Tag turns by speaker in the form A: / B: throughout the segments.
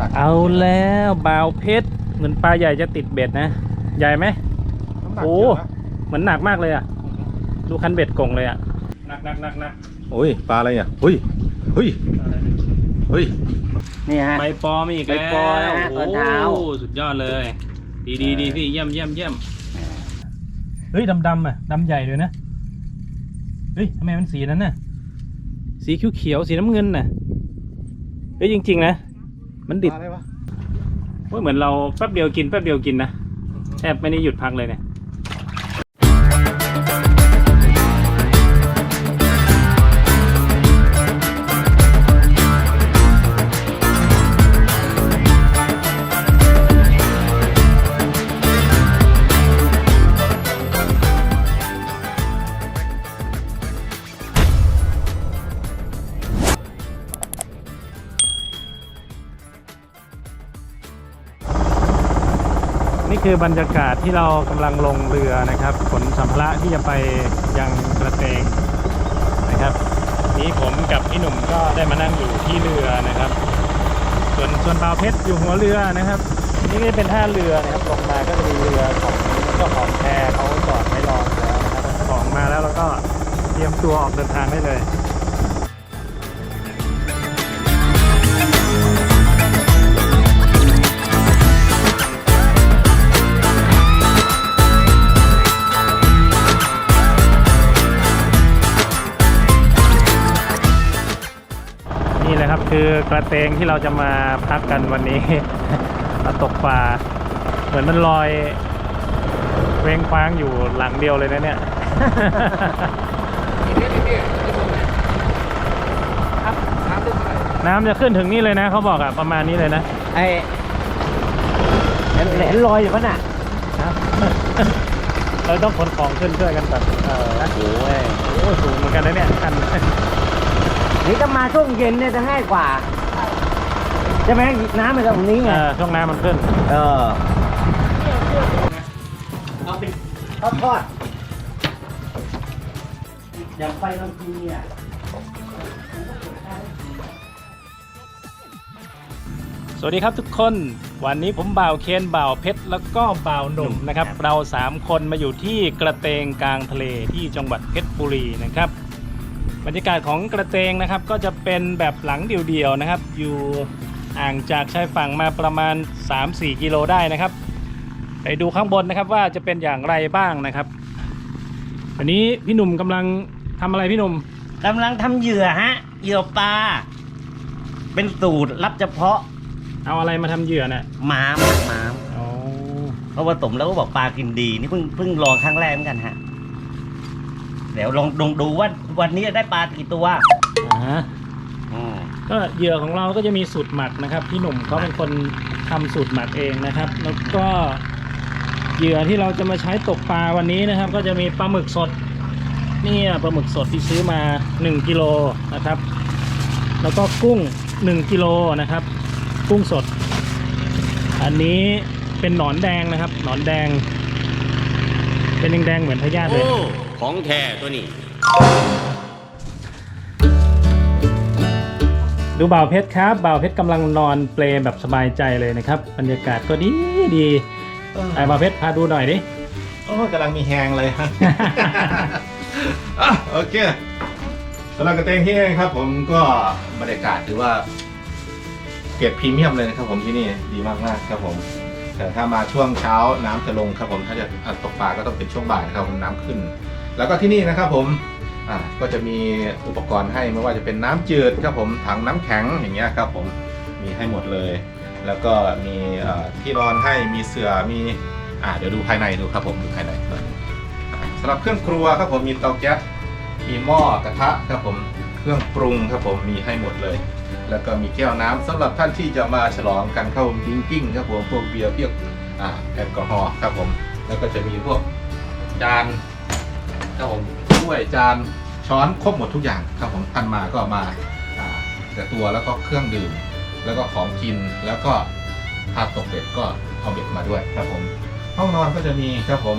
A: ตัก
B: เอาแล้วบาวเพชรเหมือนปลาใหญ่จะติดเบ็ดนะ ใหญ่ไหม
A: น้ำหนัก
B: โอ้
A: เยอะนะ
B: เหมือนหนักมากเลยอะ ดูคันเบ็ดกงเลยอะ หนักหนักหนักหนัก
A: โอ้ยปลาอะไรอะเฮ้ยเฮ้ยเฮ้ย
C: นี่ฮะ
B: ใบปอมีอีกแล้ว
C: ใบปอนะฮะ
B: โอ้
C: ตอนเช้า
B: สุดยอดเลย ดีดีดีพี่เยี่ยมเยี่ยมเยี่ยมเฮ้ยดำดำๆอะดำใหญ่เลยนะ เฮ้ยทำไมมันสีนั้นน่ะ สีเขียวเขียวๆสีน้ำเงินน่ะ เฮ้ยจริง ๆ นะ มันดิด
A: ปลาอะไรวะ
B: เฮ้ยเหมือนเราแป๊บเดียวกินแป๊บเดียวกินนะแทบไม่ได้หยุดพักเลยเนี่ย คือบรรยากาศที่เรากำลังลงเรือนะครับขนสัมภาระที่จะไปยังกระเตงนะครับ นี้ผมกับพี่หนุ่มก็ได้มานั่งอยู่ที่เรือนะครับ ส่วนส่วนบ่าวเพชรอยู่หัวเรือนะครับ นี่ก็เป็นท่าเรือนะครับลงมาก็จะมีเรือของเจ้าของแพเขาจอดไว้รอแล้วนะครับของมาแล้วเราก็เตรียมตัวออกเดินทางได้เลย ครับคือกระเตงที่เราจะมาพักกันวันนี้มาตกปลาเหมือนมันลอยเวงคว้างอยู่หลังเดียวเลยนะเนี่ยน้ำจะขึ้นถึงนี่เลยนะเขาบอกอะประมาณนี้เลยนะ
C: ไอ้เห็นเห็นรอยอยู่ปะน่ะ
B: เราต้องขนของขึ้นช่วยกันแบบเออ
C: โอ้ย
B: โอ้สูงเหมือนกันนะเนี่ยคัน
C: นี่จะมาช่วงเย็นเนี่ยจะง่ายกว่า ใช่ไหมน้ำมันจะตรงนี้ไง
B: เออช่วงน้ำมันขึ้น
C: เออเอาเป็นทอดทอดอย่างไฟบางทีอะ
B: สวัสดีครับทุกคน วันนี้ผมบ่าวเคนบ่าวเพชรแล้วก็บ่าวหนุ่มนะครับ เราสามคนมาอยู่ที่กระเตงกลางทะเลที่จังหวัดเพชรบุรีนะครับ บรรยากาศของกระเตงนะครับก็จะเป็นแบบหลังเดี่ยวๆนะครับ อยู่ห่างจากชายฝั่งมาประมาณ 3-4 กิโลได้นะครับ ไปดูข้างบนนะครับว่าจะเป็นอย่างไรบ้างนะครับวันนี้พี่หนุ่มกำลังทำอะไรพี่หนุ่ม
C: กำลังทำเหยื่อฮะเหยื่อปลาเป็นสูตรลับเฉพาะ
B: เอาอะไรมาทำเหยื่อน่ะ
C: หม้ามหม้าม
B: อ๋อ
C: เพราะว่าต้มแล้วก็บอกปลากินดีนี่เพิ่งเพิ่งลองครั้งแรกเหมือนกันฮะ เดี๋ยวลองลองดูว่าวันนี้ได้ปลากี่ตัว
B: อ่าฮะ
C: อืม
B: ก็เหยื่อของเราก็จะมีสูตรหมักนะครับ พี่หนุ่มเขาเป็นคนทำสูตรหมักเองนะครับ แล้วก็เหยื่อที่เราจะมาใช้ตกปลาวันนี้นะครับ ก็จะมีปลาหมึกสดนี่ปลาหมึกสดที่ซื้อมา 1กิโลนะครับ แล้วก็กุ้ง 1กิโลนะครับ กุ้งสด อันนี้เป็นหนอนแดงนะครับ หนอนแดง เป็นแดงๆเหมือนพญาติเลย
D: ของแท้ตัวนี้
B: ดูบ่าวเพชรครับบ่าวเพชรกำลังนอนเปลแบบสบายใจเลยนะครับ บรรยากาศก็ดีดีไอ้บ่าวเพชรพาดูหน่อยดิ
A: โอ้ยกำลังมีแหงเลยฮะ อะโอเคสำหรับกระเตงที่นี่ครับ ผมก็บรรยากาศถือว่าเกรดพรีเมียมเลยนะครับผมที่นี่ดีมากๆครับผม แต่ถ้ามาช่วงเช้าน้ำจะลงครับผมถ้าจะตกปลาก็ต้องเป็นช่วงบ่ายครับผมน้ำขึ้น แล้วก็ที่นี่นะครับผมก็จะมีอุปกรณ์ให้ไม่ว่าจะเป็นน้ำจืดครับผมถังน้ำแข็งอย่างเงี้ยครับผมมีให้หมดเลย แล้วก็มีที่นอนให้มีเสื่อมีอ่าเดี๋ยวดูภายในดูครับผมดูภายในก่อนอ่าสำหรับเครื่องครัวครับผมมีเตาแก๊สมีหม้อกระทะครับผมเครื่องปรุงครับผมมีให้หมดเลย แล้วก็มีแก้วน้ำสำหรับท่านที่จะมาฉลองกันเข้าดิงกิ้งครับผมพวกเบียร์เพียกอ่าแอลกอฮอล์ครับผมแล้วก็จะมีพวกจานครับผมถ้วยจานช้อนครบหมดทุกอย่างครับผมท่านมาก็มาแต่ตัวแล้วก็เครื่องดื่ม แล้วก็ของกินแล้วก็ถ้าตกเบ็ดก็เอาเบ็ดมาด้วยครับผมห้องนอนก็จะมีครับผม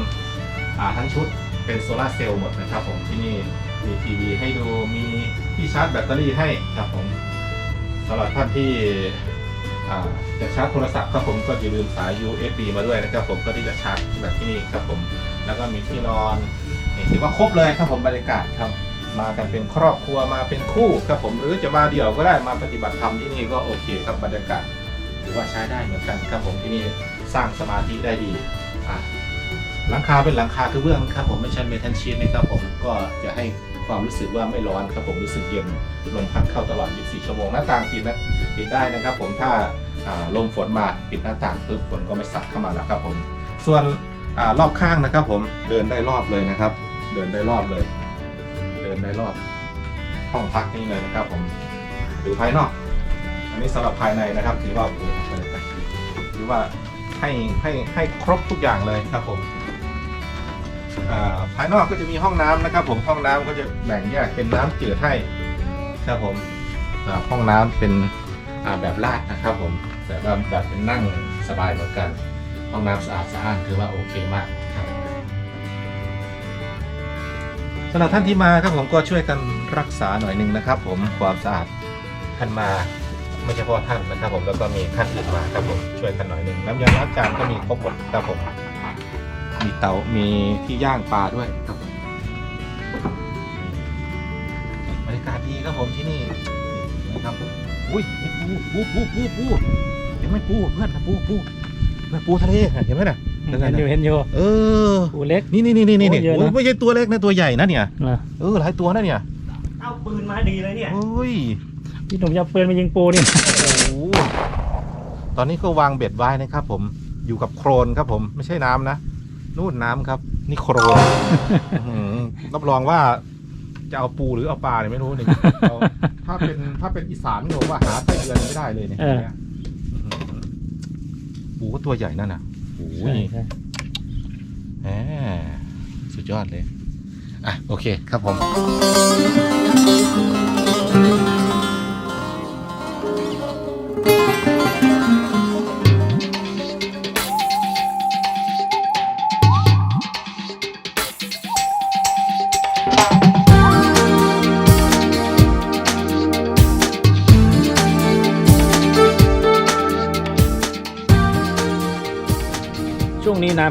A: ทั้งชุดเป็นโซลาร์เซลล์หมดนะครับผมที่นี่มีทีวีให้ดูมีที่ชาร์จแบตเตอรี่ให้ครับผม สำหรับท่านที่จะชาร์จโทรศัพท์ครับผมก็อย่าลืมสาย USB มาด้วยนะครับผมก็ที่จะชาร์จแบบที่นี่ครับผม แล้วก็มีที่นอนนี่ถือว่าครบเลยครับผมบรรยากาศครับ มากันเป็นครอบครัวมาเป็นคู่ครับผมหรือจะมาเดี่ยวก็ได้มาปฏิบัติธรรมที่นี่ก็โอเคครับบรรยากาศถือว่าใช้ได้เหมือนกันครับผมที่นี่สร้างสมาธิได้ดีหลังคาเป็นหลังคากระเบื้องครับผมไม่ใช่เมทัลชีทนะครับผมก็จะให้ ความรู้สึกว่าไม่ร้อนครับผมรู้สึกเย็นลมพัดเข้าตลอด 24 ชั่วโมงหน้าต่างปิดนะปิดได้นะครับ ผมถ้าลมฝนมาปิดหน้าต่างปุ๊บฝนก็ไม่สัดเข้ามาแล้วครับผม ส่วนอรอบข้างนะครับ ผมเดินได้รอบเลยนะครับ เดินได้รอบเลย เดินได้รอบห้องพักนี่เลยนะครับ ผมดูภายนอก อันนี้สำหรับภายในนะครับถือว่าโอ้โหบรรยากาศดีถือว่าให้ให้ให้ครบทุกอย่างเลยครับผม ภายนอกก็จะมีห้องน้ำนะครับ ผมห้องน้ำก็จะแบ่งแยกเป็นน้ำจืดให้ครับผมห้องน้ำเป็นแบบลาดนะครับ ผมแบบว่าแบบเป็นนั่งสบายเหมือนกัน ห้องน้ำสะอาดสะอ้านถือว่าโอเคมากครับสำหรับท่านที่มาครับผมก็ช่วยกันรักษาหน่อยหนึ่งนะครับ ผมความสะอาดท่านมาไม่เฉพาะท่านนะครับ ผมแล้วก็มีท่านอื่นมาครับผมช่วยกันหน่อยหนึ่งน้ำยาล้างจานก็มีครบหมดครับผม มีเตา มีที่ย่างปลาด้วยครับผมบรรยากาศดีครับผมที่นี่นะครับผมอุ้ยนี่ปูปูปูปูปูเห็นไหมปูเพื่อนนะปูปูนะปูทะเลเห็นไหมน่ะ
B: เห็นอยู่เห็นอยู่
A: เออ
B: ปูเล็ก
A: นี่นี่นี่นี่นี่
B: โอ้ยเยอะนะ
A: โอ้ยไม่ใช่ตัวเล็กนะตัวใหญ่นะเนี่ย
B: นะ
A: เออหลายตัวนะเนี่ย
C: เอาปืนมาดีเลยเนี่ย
A: โอ้ย
B: พี่หนุ่มจะเอาปืนมายิงปูนี่
A: โอ้โหตอนนี้ก็วางเบ็ดไว้นะครับ ผมอยู่กับโครนครับผมไม่ใช่น้ำนะ นู่นน้ำครับ นี่โครนอื้อหือรับรองว่าจะเอาปูหรือเอาปลาเนี่ยไม่รู้เนี่ยเอาถ้าเป็นถ้าเป็นอีสานนี่ผมว่าหาไส้เดือนไม่ได้เลยเนี่ย
B: เออ
A: เนี่ยอื้อหือปูก็ตัวใหญ่นั่นน่ะโอ้ย
B: ใช่
A: แหมสุดยอดเลย อะ โอเคครับผม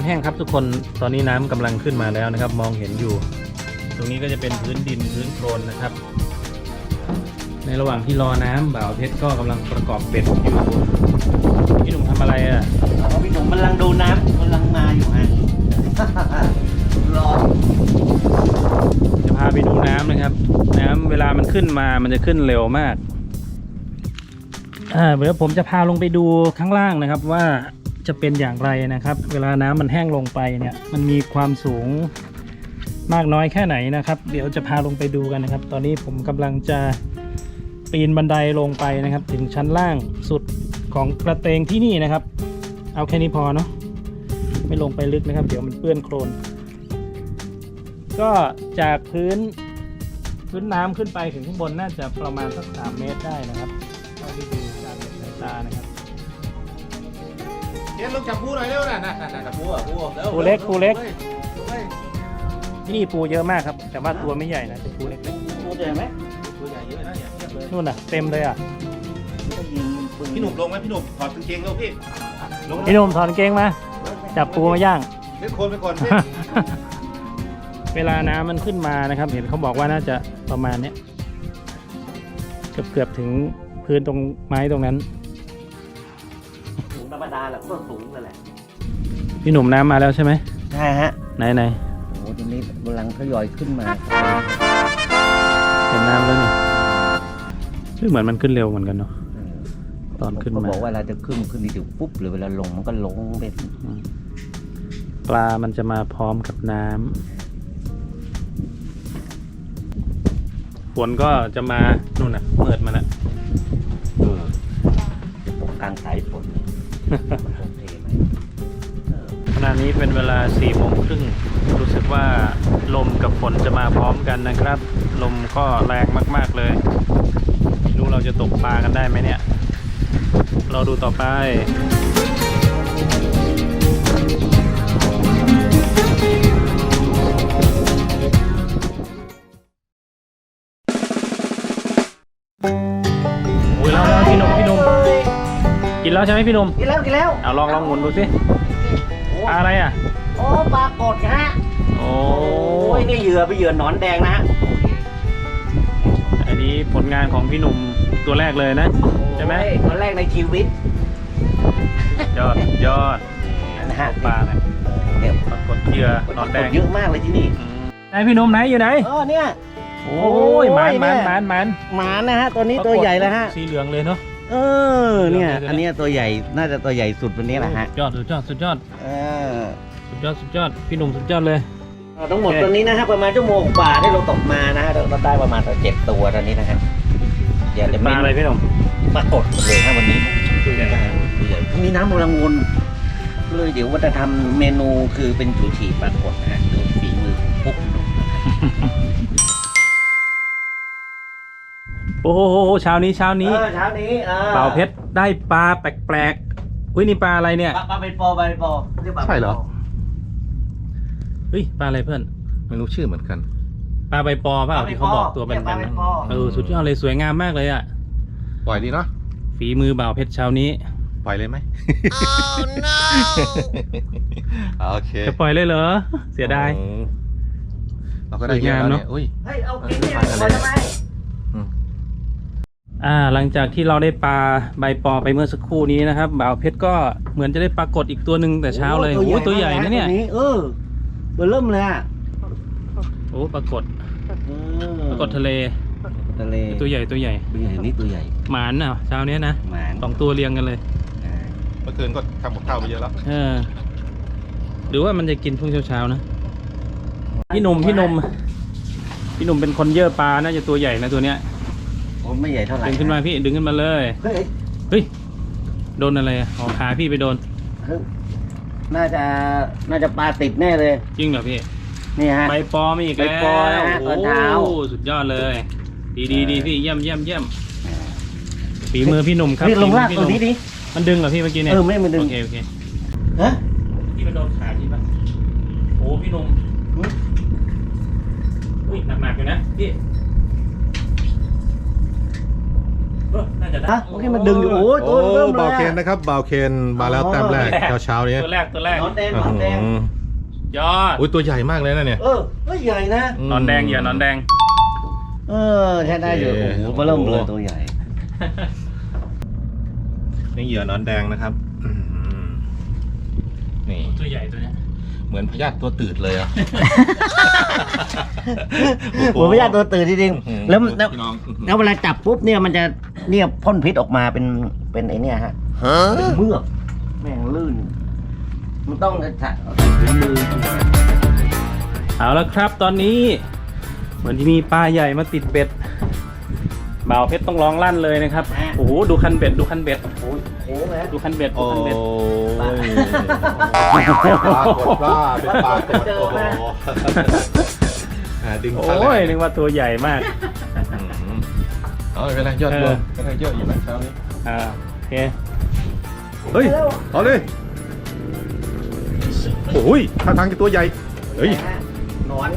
B: แห้งครับทุกคนตอนนี้น้ำกำลังขึ้นมาแล้วนะครับ มองเห็นอยู่ ตรงนี้ก็จะเป็นพื้นดินพื้นโคลนนะครับ ในระหว่างที่รอน้ำบ่าวเพชรก็กำลังประกอบเป็ดอยู่พี่หนุ่มทำอะไรอะ
C: เอาพี่หนุ่มกำลังดูน้ำกำลังมาอยู่ฮะรอ
B: จะพาไปดูน้ำนะครับ น้ำเวลามันขึ้นมามันจะขึ้นเร็วมากอ่าเดี๋ยวผมจะพาลงไปดูข้างล่างนะครับว่า จะเป็นอย่างไรนะครับ เวลาน้ำมันแห้งลงไปเนี่ยมันมีความสูงมากน้อยแค่ไหนนะครับ เดี๋ยวจะพาลงไปดูกันนะครับ ตอนนี้ผมกำลังจะปีนบันไดลงไปนะครับ ถึงชั้นล่างสุดของกระเตงที่นี่นะครับ เอาแค่นี้พอเนาะไม่ลงไปลึกนะครับ เดี๋ยวมันเปื้อนโคลนก็จากพื้นพื้นน้ำขึ้นไปถึงข้างบนน่าจะประมาณสักสามเมตรได้นะครับเท่าที่ดูจากสายตานะครับ
A: เย็นลงจับปูหน่อยเร็วนะนะนะจับปูอะปูร็ว
B: ปูเล็กปูเล็ก
A: ร็วเว้ย
B: ที่นี่ปูเยอะมากครับ แต่ว่าตัวไม่ใหญ่นะเป็นปูเล็ก
C: ตัวใหญ่ไหม
A: ตัวใหญ่เยอะนะเนี่ยเทียบเลย
B: ๆนู่นน่ะเต็มเลยอะ
C: ก็ยิงปืน
A: พี่หนุ่มลงไหมพี่หนุ่มถอดกางเกงเร็วพี่ลง
B: พี่หนุ่มถอนเกงมาจับปูมาย่าง
A: เล่นโคนไปก่อน
B: เวลาน้ำมันขึ้นมานะครับ เห็นเขาบอกว่าน่าจะประมาณเนี้ยเกือบเกือบถึงพื้นตรงไม้ตรงนั้น
C: ดาแหละก็สูงนั่นแหละ
B: พี่หนุ่มน้ำมาแล้วใช่ไหม
C: ใช่ฮะ
B: ไหนไหน
C: โอ้โหตรงนี้กำลังทยอยขึ้นมา
B: เห็นน้ำแล้วนี่ซึ่งเหมือนมันขึ้นเร็วเหมือนกันเนาะ
C: เออ
B: ตอนขึ้นมา
C: เขาบอกว่าเวลาจะขึ้นขึ้นดีๆปุ๊บหรือเวลาลงมันก็ลงไป
B: อืมปลามันจะมาพร้อมกับน้ำฝนก็จะมานู่นน่ะเปิดมาแล้ว
C: เออจะตกกลางสายฝน
B: ขณะนี้เป็นเวลา4ี่โมงครึ่งรู้สึกว่าลมกับฝนจะมาพร้อมกันนะครับ ลมก็แรงมากๆเลยไม่รู้เราจะตกปลากันได้ไหมเนี่ย เราดูต่อไป กินแล้วใช่ไหมพี่หนุ่ม
C: กินแล้วกินแล้ว
B: เอาลองลองหมุนดูสิ
C: โอ้
B: ปลาอะไรอะ
C: โอ้ปลากดฮะ
B: โอ้
C: โอ้ยนี่เหยื่อไปเหยื่อหนอนแดงนะฮะ
B: อันนี้ผลงานของพี่หนุ่มตัวแรกเลยนะใช่ไหม
C: โอ้ยตัวแรกในชีวิต
B: ยอดยอด
C: นะฮะ
B: ปลาเนี่ย
C: เนี่ย
B: ปรากฏเหยื่อหนอนแดง
C: เยอะมากเลยที่นี่
B: อืมไหนพี่หนุ่มไหนอยู่ไหน
C: เออเนี่ย
B: โอ้ยหมันหมันหมันหมัน
C: หมานะฮะตัวนี้ตัวใหญ่แล้วฮะ
B: สีเหลืองเลยเนาะ
C: เออ เนี่ย
B: เดี๋ยวๆ
C: อันเนี้ยตัวใหญ่น่าจะตัวใหญ่สุดวันนี้แหละฮะ
B: สุดยอดสุดยอดสุดยอด
C: เออ
B: สุดยอดสุดยอดพี่หนุ่มสุดยอดเลย
C: ทั้งหมด
B: โอเค
C: ตัวนี้นะฮะประมาณชั่วโมงกว่าที่เราตกมานะฮะเราได้ประมาณสักเจ็ดตัวตอนนี้นะฮะเดี๋ยวจะ
B: ปลาอะไรพี่หนุ่ม
C: ปรากฏเลยฮะวันนี้ตัวใหญ่ตัวใหญ่พรุ่งนี้น้ำกำลังวนเลยเดี๋ยวว่าจะทำเมนูคือเป็นจูชีปรากฏนะฮะดูฝีมือของพวก
B: โอ้โหเช้านี้เช้านี้
C: เออเช้านี้ออ
B: เป่าเพชรได้ปลาแปลกๆอุ้ยนี่ปลาอะไรเนี่ย
C: ปลาปลาเป็นปอปลาเป็นปอรียกปลาป็นป
A: ใช่เหรอ
B: เฮ้ยปลาอะไรเพื่อน
A: ไม่รู้ชื่อเหมือนกัน
B: ปลาใบปอเปล่าที่เขาบอกตัวเป็น
C: ปลา
B: ๆ
C: เป็
B: นะ
C: นปอ
B: เออสุดยอดเลยสวยงามมากเลยอะ
A: ปล่อยดีเนาะ
B: ฝีมือบ่าวเพชรเช้านี้
A: ปล่อยเลยไหม โอเค
B: จะปล่อยเลยเหรอ เสียดาย
A: อืมเราก็ได้เยอะแล้วเนี่ยอุ้ย
C: เฮ้ยเอากินเนี่ย
A: ปลาทะเล
C: ปล่อยทำไม
A: อืม
B: อ่าหลังจากที่เราได้ปลาใบปอไปเมื่อสักครู่นี้นะครับบ่าวเพชรก็เหมือนจะได้ปรากฏอีกตัวหนึ่งแต่เช้าเลยโอ้ยตัวใหญ่นะเนี่ย
C: ตัวเออเบอร์เริ่มเลยอะ
B: โอ้ปรากฏ
C: เออ
B: ปรากฏทะเล
C: ทะเล
B: ตัวใหญ่ตัวใหญ่
C: ตัวใหญ่นี่ตัวใหญ่
B: หมานน่ะเช้าเนี้ยนะ
C: หมาน
B: สองตัวเรียงกันเลย
C: อ่า
A: เมื่อคืนก็ทำกับข้าวไปเยอะแล้ว
B: เออหรือว่ามันจะกินช่วงเช้าๆนะพี่หนุ่มพี่หนุ่มพี่หนุ่มเป็นคนเยอะปลาน่าจะตัวใหญ่นะตัวเนี้ย
C: ผมไม่ใหญ่เท่าไหร่
B: ดึงขึ้นมาพี่ดึงขึ้นมาเลย
C: เฮ้ย
B: เฮ้ย โดนอะไรอะอ๋อขาพี่ไปโดน
C: เฮ้ยน่าจะน่าจะปลาติดแน่เลย
B: จริงเหรอพี่
C: นี่ฮะ
B: ใบปอมาอีกแล้ว
C: ใบปอนะฮะตอนเช้า
B: โอ้สุดยอดเลย ดีดีดีพี่เยี่ยมเยี่ยมเยี่ยมฝีมือพี่หนุ่มครับ
C: นี่ลงลาก
B: ฝี
C: ตั
B: มื
C: ว
B: อ
C: นี้
B: พี่ห
C: ดิ
B: มันดึงเหรอพี่เมื่อกี้เนี่ย
C: เออไม่มันดึง
B: โอเคโอเค
C: ฮะ
B: พี่มันโดนขาพี่ปะโอ้พี่หนุ่มอุ้ยหนักๆอยู่นะพี่เออ น่าจะได้
C: ฮะเมื่อกี้มันดึงอยู่โอ้ยตัวเริ่มเลย
A: เบา
C: อะ
A: เคนนะครับเบาเคนมาแล้ว
C: อ๋อ
A: แต้มแรกเช้าๆนี้
B: ตัวแรกตัวแรก
C: หนอนแดงหนอนแดง
A: อืม
B: ยอด
A: อุ้ยตัวใหญ่มากเลยนะเนี่ย
C: เออเฮ้ยใหญ่นะ
B: หนอนแดงเหยื่อหนอนแดง
C: เออใช้ได้อยู่
A: โอ
C: โอ้
A: เค
C: โหเริ่มเลยตัวใหญ่
A: นี่เหยื่อหนอนแดงนะครับอืมนี่
B: ตัวใหญ่ตัวเนี้ย
A: เหมือนพยาธิตัวตืดเลยอะ
C: หัวพยาธิตัวตื่นจริง
A: อื้อหือ
C: ๆแล้วแล้ว
A: พี่น้อง
C: แล้วเวลาจับปุ๊บเนี่ยมันจะเนี่ยพ่นพิษออกมาเป็นเป็นไอเนี่ยฮะเป็นเมือกแม่งลื่น มันต้องจะจัดถุงมือ
B: เอาละครับตอนนี้เหมือนที่มีปลาใหญ่มาติดเบ็ด บ่าวเพชรต้องร้องลั่นเลยนะครับ โอ้โห ดูคันเบ็ด ดูคันเบ็ด
C: โอ้ยโอ้โหนะ
B: ดูคันเบ็ด ดู
A: โอ้
B: คันเบ็ด
A: ยปลากดว่าเป็นปลากดโอ้โหอ่าดึงคันแร
B: โอ้ย
A: ก
B: นึกว่าตัวใหญ่มาก
A: อืมเอาไม่เป็นไรยอดรวม
B: เออ
A: ก็ได้เยอะอยู่นะเช้านี้
B: อ่าโอเค
A: เฮ้ย เอาเลยโอ้ยท่าทางจะตัวใหญ่ เฮ้ย
C: หนอน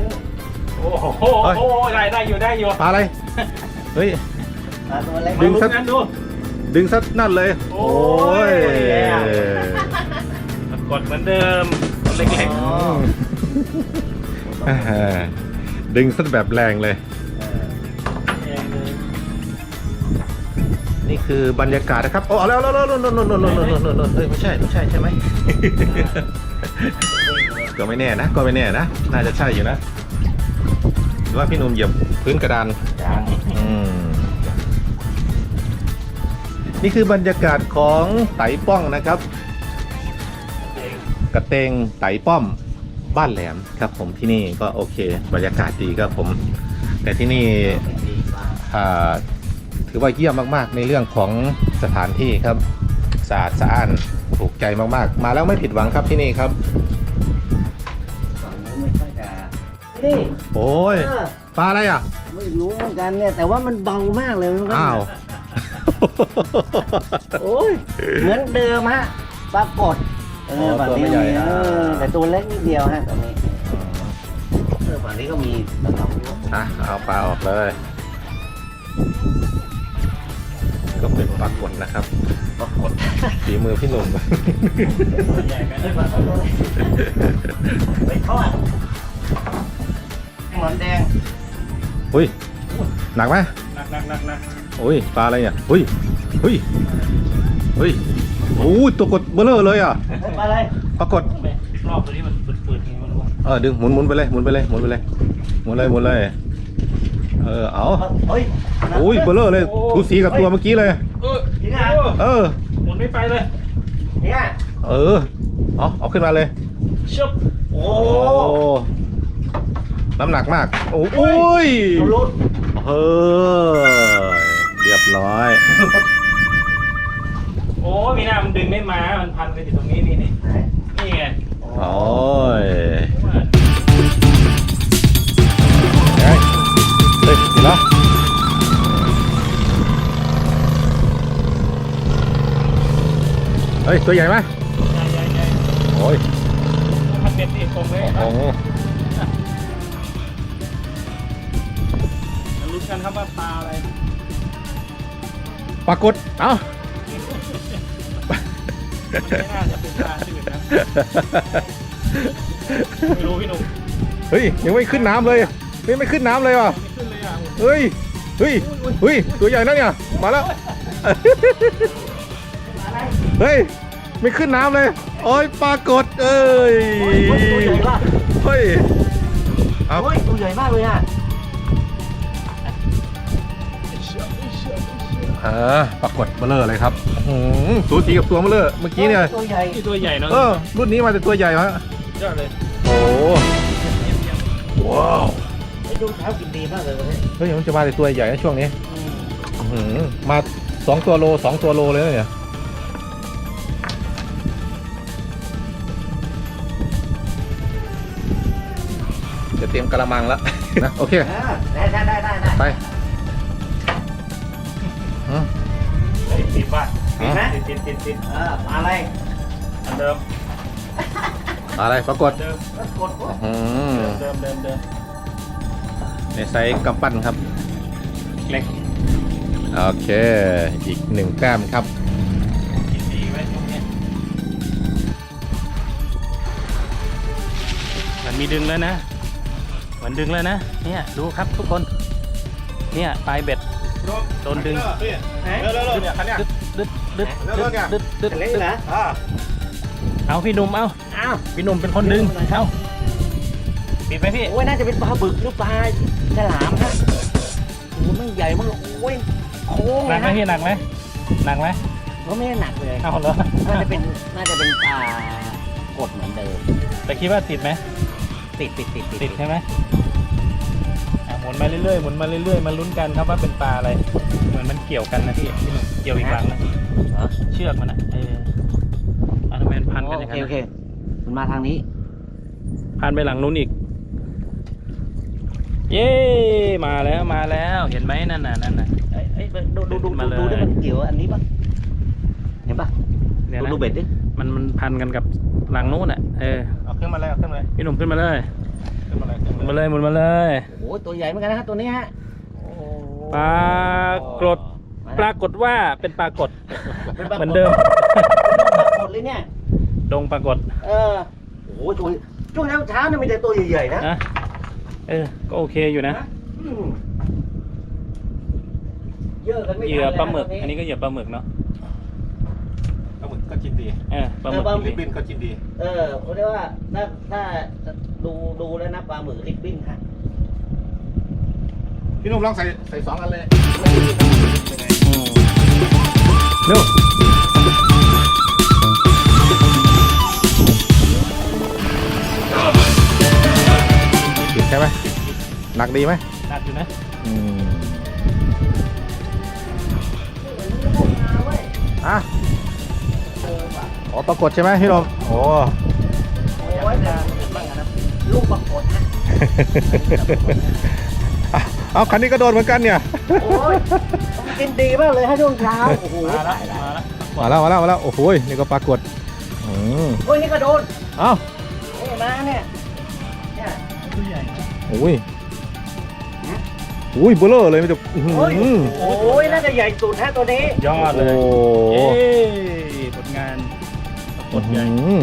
B: โอ้โหได้ได้อยู่ได้อยู่
A: ปลาอะไร เฮ้ย
C: ปลาตัวเล็ก
A: ดึง
B: มาลุ้นกันดู
A: ดึงซัดนั่นเลย
B: โอ้
A: โอ้
B: ย
A: ย
B: กดเหมือนเดิมตัวเล็ก
C: อ๋อ
A: อ่าดึงซัดแบบแรงเลยนี่คือบรรยากาศนะครับ โอ้เอาแล้วแล้วแล้วแล้วแล้วแล้วแล้วแล้วแล้วเฮ้ยไม่ใช่ไม่ใช่ใช่ไหม ก็ไม่แน่นะ ก็ไม่แน่นะ น่าจะใช่อยู่นะหรือว่าพี่หนุ่มเหยียบพื้นกระดาน นี่คือบรรยากาศของไต่ป้องนะครับ กระเตงไต่ป้อมบ้านแหลมครับผมที่นี่ก็โอเค บรรยากาศดีครับผม แต่ที่นี่อ่าถือว่าเยี่ยมมากๆ ในเรื่องของสถานที่ครับสะอาดสะอ้านถูกใจมากๆ มาแล้วไม่ผิดหวังครับที่นี่ครับ
C: ฝั่งนู้นไม่ค่อยจะนี่
A: โอ้ย
C: เออ
A: ปลาอะไรอะ
C: ไม่รู้เหมือนกันเนี่ยแต่ว่ามันเบามากเลยมันก็
A: อ้าว
C: โอ้ยเหมือนเดิมฮะปรากฏเออ
A: อ๋อ
C: ฝั่ง
A: ตัวไม่
C: นี้
A: ใหญ่
C: มี
A: อ่า
C: เออแต่ตัวเล็กนิดเดียวฮะตรงนี้เออฝั่งนี้ก็มีตะเราด้วย
A: อะเอาปลาออกเลย
C: โก็
A: เป็นปรากฏนะครับ
C: ปรากฏ
A: ฝีมือพี่หนุ่ม
B: ใหญ่ไหม
C: เฮ้ยปรากฏเลยไปทอดหมอนแดง
A: อุ้ยหนักไหม
B: หนักหนักหนักหนัก
A: อุ้ยปลาอะไรเนี่ยอุ้ยอุ้ยอุ้ยโอ้ยตัวกดเบลเลอร์เลยอะ
C: เฮ้ยปลาอะไร
A: ปรากฏ
B: ไปรอบตัวนี้มันปืดๆไงมันรู้
A: เออดึงหมุนหมุนไปเลยหมุนไปเลยหมุนไปเลยหมุนเลยหมุนเลยเออเอา
C: เฮ้ย
A: อุ้ยเบลเลอร์เลยทูสีกับตัวเมื่อกี้เลย
B: เออ
C: จริงอะ
A: เออ
B: หมุนไม่ไปเลย
C: เนี่ย
A: เออเอาเอาขึ้นมาเลย
B: ชุบ
C: โอ้
A: โอ้น้ำหนักมาก โอ้โอ้ย
C: ดูรุด
A: เฮ้ยเรียบ
B: โอ้มีหน้ามันดึงไม่มา มันพันกันอยู่ตรงนี้นี่นี่นี่ไง
A: โอ้ยเฮ้ยดีแล้วเฮ้ย ตัวใหญ่ไหม
B: ใหญ่ใหญ่ใหญ่
A: โอ้ย
B: มันเป็นที่ตรงเลย
A: โอ้โห
B: ลุ้นกันครับว่าปลาอะไร
A: ปรากฏเอ้า
B: ไม่น่าจะเป็นปลาที่อื่นะไม่รู้พี่หนุ่ม
A: เฮ้ยยังไม่ขึ้นน้ำเลยนี่ไม่ขึ้นน้ำเลยว่ะ
B: ไม่ขึ้นเลยอะ
A: เฮ้ย เฮ้ย เฮ้ย ตัวใหญ่นะเนี่ย มาแล้ว เฮ้ย ไม่ขึ้นน้ำเลย โอ้ย ปรากฏเอ้ย
C: ตัวใหญ่มาก
A: เฮ้ย เอา
C: โอ้ยตัวใหญ่มากเลยอะ
A: อ่าปรากฏเบลเลอร์เลยครับอื้อหือสูสีกับตัวเบลเลอร์เมื่อกี้เนี่ย
C: ตัวใหญ่
B: ที่ตัวใหญ่เนาะ
A: เออรุ่นนี้มาแต่ตัวใหญ่ฮะ
B: ยอดเลย
A: โอ้โหว้าว
C: ไอ้ดูเท้ากินดีมากเลยวันนี้
A: เฮ้ยมันจะมาแต่ตัวใหญ่นะช่วงนี้
C: อืม
A: อื้อหือมาสองตัวโลสองตัวโลเลยนะเนี่ยจะเตรียมกระมังแล้วนะโอเค
C: อ่าได้ได้ได้ได้ได้
A: ไป
B: เฮ้ยติดว่ะ
C: เห็นไหม
B: ติดติดติดติด
C: เออปลาอะไร
B: อันเดิม
A: อะไรปรากฏ
B: เดิม
C: ปรากฏว่า
A: อืม
B: เดิมเดิมเดิม
A: ในไซส์กำปั้นครับ
B: เล็ก
A: โอเค อีกหนึ่งแต้มครับ
B: กินดีไว้ตรงเนี้ยมันมีดึงแล้วนะ มันดึงแล้วนะ เนี่ยดูครับทุกคน เนี่ยปลายเบ็ดโดนดึง
A: เร็วๆเนี่ยคันเนี้ย
B: ดึดดึด
A: เร็วๆเนี่ย
B: ดึดดึด
C: เละเหรอ
A: อ่า
B: เอาพี่หนุ่มเอา
C: อ้าว
B: พี่หนุ่มเป็นคนดึงเอาปิดไหมพี่
C: โอ้ยน่าจะเป็นปลาบึกหรือปลาฉลามฮะโอ้ยมันใหญ่มากโอ้ยโค้ง
B: ห
C: เล
B: นั
C: ย
B: กไหม
C: นะ
B: พี่หนักไหมหนักไหม
C: ก็ไม่ได้หนักเลย
B: เอาเหรอ
C: น่าจะเป็นน่าจะเป็นปลากดเหมือนเดิม
B: แต่คิดว่าติดไหม
C: ติดติดติด
B: ติดใช่ไหมอะหมุนมาเรื่อยๆหมุนมาเรื่อยๆมาลุ้นกันครับว่าเป็นปลาอะไร เหมือนมันเกี่ยวกันนะพี่พี่หนุ่มเกี่ยวอีกหลังนะ
C: เหรอ
B: เชือกมันอะเออเอาทำไมมันพันกันอ
C: โอย่างเค
B: นั้น
C: โอเคมันมาทางนี้
B: พันไปหลังนู้นอีก เย้มาแล้วมาแล้วเห็นไหมนั่นน่ะนั่นน่ะ
C: เอ้ยเอ้ยดูดูดู
B: มาเลย
C: ดูได้มันเกี่ยวอันนี้ปะเห็นปะ
B: เนี่ย
C: ดู
B: นะ
C: ดูเบ็ดดิ
B: มันมันพันกันกับหลังนู้นอะเออ
A: เอาขึ้นมาเลยเอาขึ้นมาเลย
B: พี่หนุ่มขึ้นมาเลย
A: ขึ้นมาเลยขึ้น
B: หมุน
A: มา
B: มา
A: เลย
B: เลยหมุนมาเลย
C: โอ้ยตัวใหญ่เหมือนกันนะฮะตัวนี้ฮะโอ้
B: ปลากรด ปรากฏว่าเป็นปลากด
C: ป็ปลา
B: เหมือนเดิม
C: ปลากดเลยเนี่ย
B: ดงปรากฏ
C: เออโอ้โหตัวช่วงเช้าเช้าเนี่ยมีแต่ตัวใหญ่ๆนะ
B: นะเออ ก็โอเคอยู่นะ
C: อืมเยอะกันไม่
B: เหยื่อ
C: ทัน
B: ปลาหมึก
C: แวต
B: อันนี้ก็เหยื่อปลาหมึกเนาะ
A: ปลาหมึกก็กินดี
B: เออ ปลาหมึก
C: เออปลาหมึ
A: ลิ
C: ก
A: ปปินก็กินดี
C: เออเขาเรียกว่าถ้าถ้าดูดูแล้วนะปลาหมึกลิปปิ้นฮะ
A: พี่หนุ่มลองใส่ใส่สองอันเลย
B: อืม
A: เร็วติดใช่ไหมหนักดีไหม
B: หนักอยู่นะ
A: อืมอะอ๋อปรากฏใช่ไหมพี่หนุ่มโอ้
C: โอ้ยแต่ลูกปรากฏฮะ
A: เอาคันนี้ก็โดนเหมือนกันเนี่ย
C: โอ้ยมันกินดีมากเลยฮะช่วงเช้าโอ้โห
B: มาแล้ว
C: ตายละ
B: มาแล้ว
A: มาแล้วมาแล้วมาแล้วโอ้โหนี่ก็ปรากฏอืม
C: โอ้ยนี่ก็โดน
A: เอ้า
C: นี่มาเนี่ยเนี่ย
B: ตัวใหญ่
A: โอ้ยอุ้ยเบลอเลยมันจะอื้อหือ
C: โอ้ยโอ้ยน่าจะใหญ่สุดฮะตัวนี้
B: ยอดเลย
A: โอ้
B: เอ้ผลงานปรากฏใหญ่
A: อื้อหือ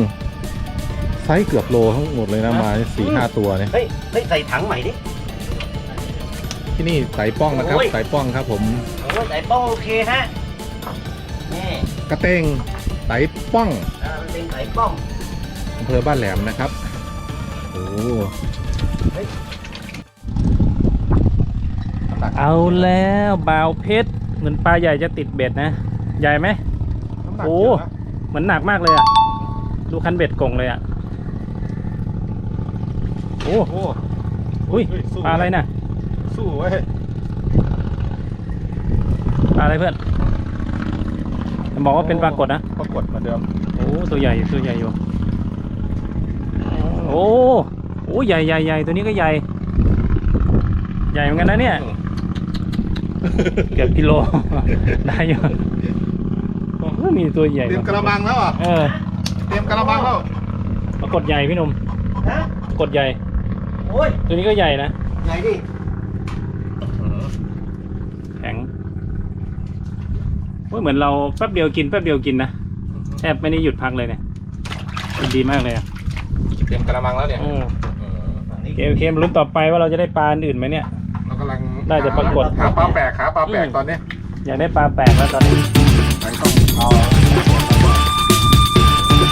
A: ไซส์เกือบโลทั้งหมดเลยนะมาสี่ห้าตัวเนี่ย
C: เฮ้ยเฮ้ยใส่ถังใหม่ดิ
A: ที่นี่ไต่ป้องนะครับ
C: โอ้ย
A: ไต่ป้องครับผม
C: โอ้ยใส่ป้องโอเคฮะนี่
A: กระเตงไต่ป้อง
C: อ่ามันเป็นใส่ป้อง
A: อำเภอบ้านแหลมนะครับโอ้
B: เอาแล้วบ่าวเพชรเหมือนปลาใหญ่จะติดเบ็ดนะ ใหญ่ไหม โอ้ เหมือนหนักมากเลยอะดูคันเบ็ดกงเลยอะโอ้
A: โอ้
B: อุ้ย
A: เฮ้ยสู้
B: ปลาอะไรน่ะ
A: สู้เว้ย
B: ปลาอะไรเพื่อนจะบอกว่าเป็นปลากดนะ
A: ปรากฏเหมือนเดิม
B: โอ้ตัวใหญ่ตัวใหญ่อยู่โอ้โอ้ใหญ่ใหญ่ใหญ่ตัวนี้ก็ใหญ่ ใหญ่เหมือนกันนะเนี่ยเกือบกิโลได้อยู่โอ้มีตัวใหญ่
A: เตรียมกระมังแล้วอะ
B: เออ
A: เตรียมกระมังแล้ว
B: ปรากฏใหญ่พี่หนุ่ม
C: ฮะ
B: ปรากฏใหญ่
C: โอ้ย
B: ตัวนี้ก็ใหญ่นะ
C: ใหญ่ดิ
B: แข็งโอ้ ยเหมือนเราแป๊บเดียวกินแป๊บเดียวกินนะแทบไม่ได้หยุดพักเลยเนี่ยกินดีมากเลยอะ
A: เตรียมกระมังแล้วเนี่ย
B: อืม
C: ฝั่งนี้
B: โอเคโอเคมาลุ้นต่อไปว่าเราจะได้ปลาอื่นไหมเนี่ย
A: เรากำลัง
B: ได้แต่ปรากฏ
A: หาปลาแปลกหาปลาแปลก
B: อืม
A: ตอนนี้
B: อยากได้ปลาแปลกแล้วตอนนี้
A: ไหนต้องเอา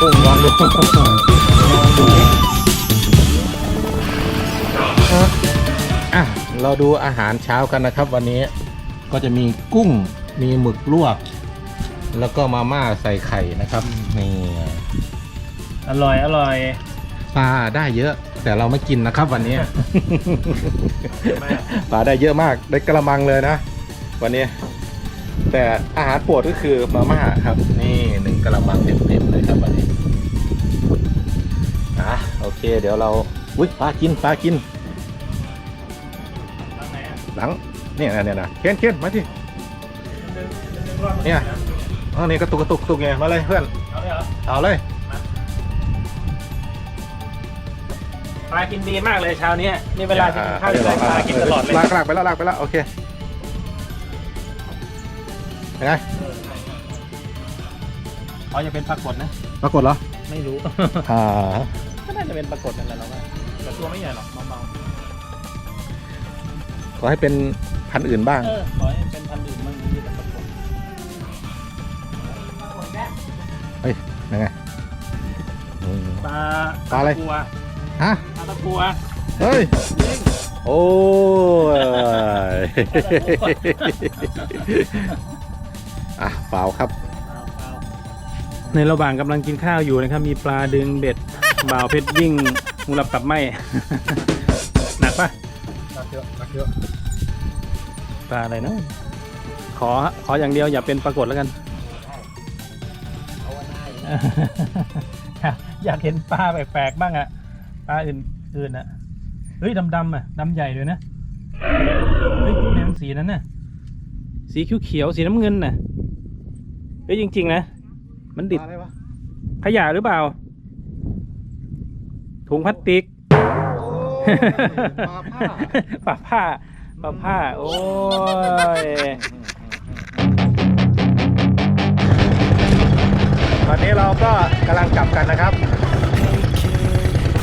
B: ปุ่งลองดู
A: อะเราดูอาหารเช้ากันนะครับ วันนี้ก็จะมีกุ้งมีหมึกลวก แล้วก็มาม่าใส่ไข่นะครับนี่
B: อร่อยอร่อย
A: ปลาได้เยอะ แต่เราไม่กินนะครับวันนี้ ปลาได้เยอะมากได้กระมังเลยนะ วันนี้ แต่อาหารโปรดก็คือมาม่าครับ นี่หนึ่งกระมังเต็มๆเลยครับวันนี้อะโอเค เดี๋ยวเราอุ้ยปลากินปลากิน หลังเนี่ยนะเนี่ยนะเคนเคนมาที่เนี่ย อ๋อนี่กระตุกกระตุกกระตุกไงมาเลยเพื่อน
B: เอาเลยเหรอ
A: เอาเลย
B: ปลากินดีมากเลยเช้านี้นี่เวลาที่กินข้าวจะได้ปลากินตลอดเลย
A: ลากลากไปแล้วลากไปแล้วโอเคยังไง
B: เขาจะเป็นปลากดนะ
A: ปรากฏเหรอ
B: ไม่รู้
A: อ่า
B: ก็น่าจะเป็นปลากดนั่นแหละเราว่าแต่ตัวไม่ใหญ่หรอกเบา
A: ขอให้เป็นพันธุ์อื่นบ้าง
B: ๆเออขอให้
A: ยังไงอืม
B: ปลา
A: ปลาอะไร
B: ตกัว
A: ฮะ
B: ปลาตะกัว
A: เฮ้ยโอ้ยอะเปล่าครับ
B: ในระหว่างกำลังกินข้าวอยู่นะครับ มีปลาดึงเบ็ด บ่าวเพชรวิ่งงูหลับตับไหม หนักปะ
A: รักเยอะรักเยอะ
B: ปลาอะไรนะ ขอขออย่างเดียวอย่าเป็นปรากฏแล้วกัน
C: เอาไว้ได้
B: อยากเห็นปลาแปลกๆบ้างอะปลาอื่นอื่นอะเฮ้ยดำๆอะดำใหญ่เลยนะเฮ้ยแมวสีนั้นน่ะ สีเขียวๆสีน้ำเงินน่ะเฮ้ยจริง ๆ นะ มันดิด
A: ปลาอะไรวะ
B: ขยะหรือเปล่า ถุงพลาสติก
A: โอ้ยปลาผ้า
B: ปลาผ้าปลาผ้า โอ้ย
A: ตอนนี้เราก็กำลังกลับกันนะครับ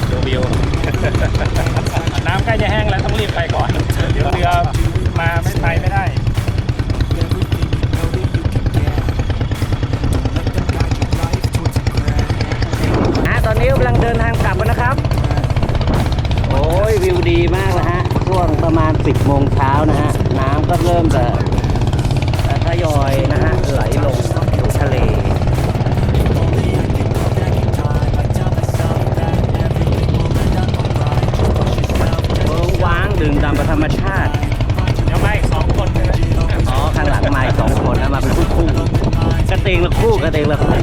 A: ดูวิว
B: น้ำใกล้จะแห้งแล้วต้องรีบไปก่อน เดี๋ยวเรือมาไม่ไปไม่ได้
C: อะตอนนี้กำลังเดินทางกลับกันนะครับ โอ้ยวิวดีมากนะฮะ ช่วงประมาณ 10โมงเช้านะฮะ น้ำก็เริ่มจะทยอยนะฮะ ธรรมชาติ
B: เดี๋ยวมาอีกสองคน
C: อ๋อ ข้างหลังมาอีกสองคนนะมาเป็นคู่คู่กระเตงละคู่กระเตงละคู่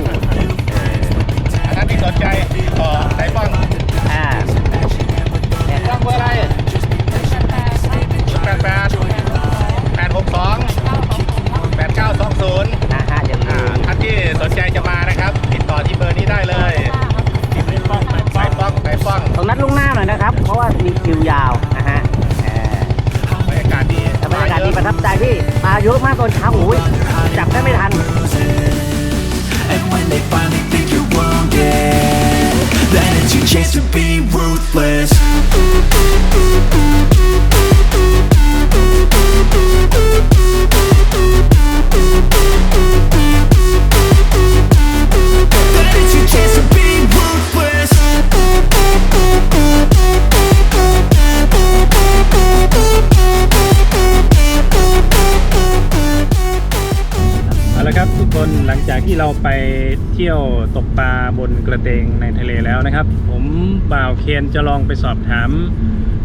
C: เรา
A: ไป
C: เที่
B: ยวตกปลาบนกระเตงในทะเลแล้วนะครับ ผมบ่าวเคนจะลองไปสอบถาม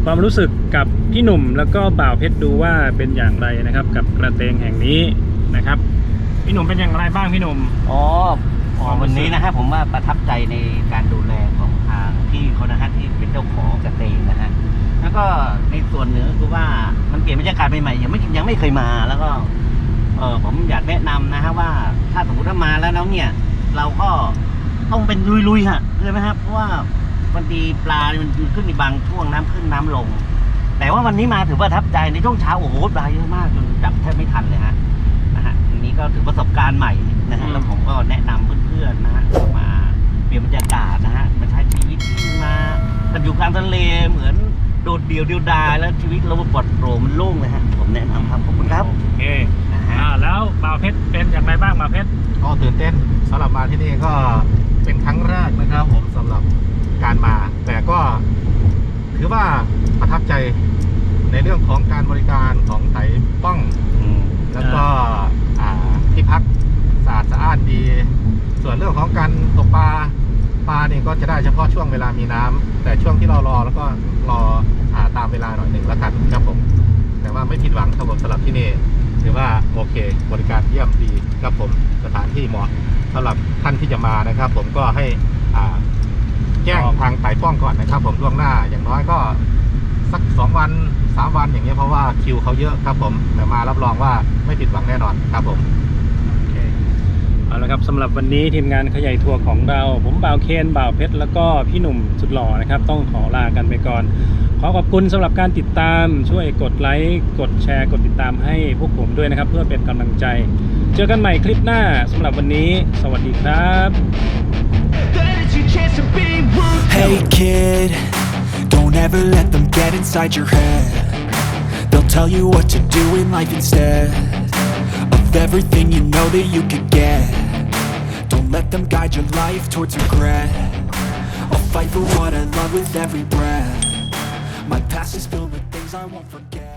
B: ความรู้สึกกับพี่หนุ่มแล้วก็บ่าวเพชรดูว่าเป็นอย่างไรนะครับ กับกระเตงแห่งนี้นะครับ พี่หนุ่มเป็นอย่างไรบ้างพี่หนุ่ม
C: อ๋ออ๋อวันนี้นะฮะผมว่าประทับใจในการดูแลของทางพี่เขานะฮะที่เป็นเจ้าของกระเตงนะฮะแล้วก็ในส่วนหนึ่งก็คือว่ามันเปลี่ยนบรรยากาศใหม่ๆยังไม่ยังไม่เคยมาแล้วก็ ออผมอยากแนะนำนะฮะว่าถ้าสมมติว่ามาแล้วแล้วเนี่ย เราก็ต้องเป็นลุยๆฮะใช่ไหมครับเพราะว่าบางทีปลาเนี่ยมันขึ้นในบางช่วงน้ำขึ้นน้ำลง แต่ว่าวันนี้มาถือว่าประทับใจในช่วงเช้าโอ้โหปลาเยอะมากจนจับแทบไม่ทันเลยฮะนะฮะทีนี้ก็ถือประสบการณ์ใหม่นะฮะ
B: อืม
C: แล้วผมก็แนะนำเพื่อนๆนะฮะมาเปลี่ยนบรรยากาศนะฮะมาใช้ชีวิตที่มากันอยู่กลางทะเลเหมือนโดดเดี่ยวเดียวดายแล้วชีวิตเราปลอดโปร่งมันโล่งเลยฮะผมแนะนำครับขอบคุณครับ
B: โอเค
C: นะฮะ
B: อ่าแล้วบ่าวเพชรเป็นอย่างไรบ้างบ่าวเพชร
A: ก็ตื่นเต้นสำหรับมาที่นี่ก็เป็นครั้งแรกนะครับผมสำหรับการมา แต่ก็ถือว่าประทับใจในเรื่องของการบริการของไถป้อง แล้วก็อ่าที่พักสะอาดสะอ้านดี ส่วนเรื่องของการตกปลาปลาเนี่ยก็จะได้เฉพาะช่วงเวลามีน้ำแต่ช่วงที่เรารอแล้วก็รออ่าตามเวลาหน่อยหนึ่งแล้วกันครับผมแต่ว่าไม่ผิดหวังครับผมสำหรับที่นี่ ถือว่าโอเค บริการเยี่ยมดีครับผมสถานที่เหมาะสำหรับท่านที่จะมานะครับ ผมก็ให้อ่าแจ้งทางสายป้องก่อนนะครับ ผมล่วงหน้าอย่างน้อยก็สักสองวันสามวันอย่างเงี้ยเพราะว่าคิวเขาเยอะครับผมแต่มารับรองว่าไม่ผิดหวังแน่นอนครับผม
B: เอาละครับสำหรับวันนี้ทีมงานขยายทัวร์ของเรา ผมบ่าวเคนบ่าวเพชรแล้วก็พี่หนุ่มสุดหล่อนะครับ ต้องขอลากันไปก่อน ขอขอบคุณสำหรับการติดตามช่วยกดไลค์กดแชร์กดติดตามให้พวกผมด้วยนะครับ เพื่อเป็นกำลังใจ เจอกันใหม่คลิปหน้าสำหรับวันนี้ สวัสดีครับ
D: Hey kid, don't ever let them get inside your head They'll tell you what to do in life instead Of everything you know that you could get let them guide your life towards regret. I'll fight for what I love with every breath. My past is filled with things I won't forget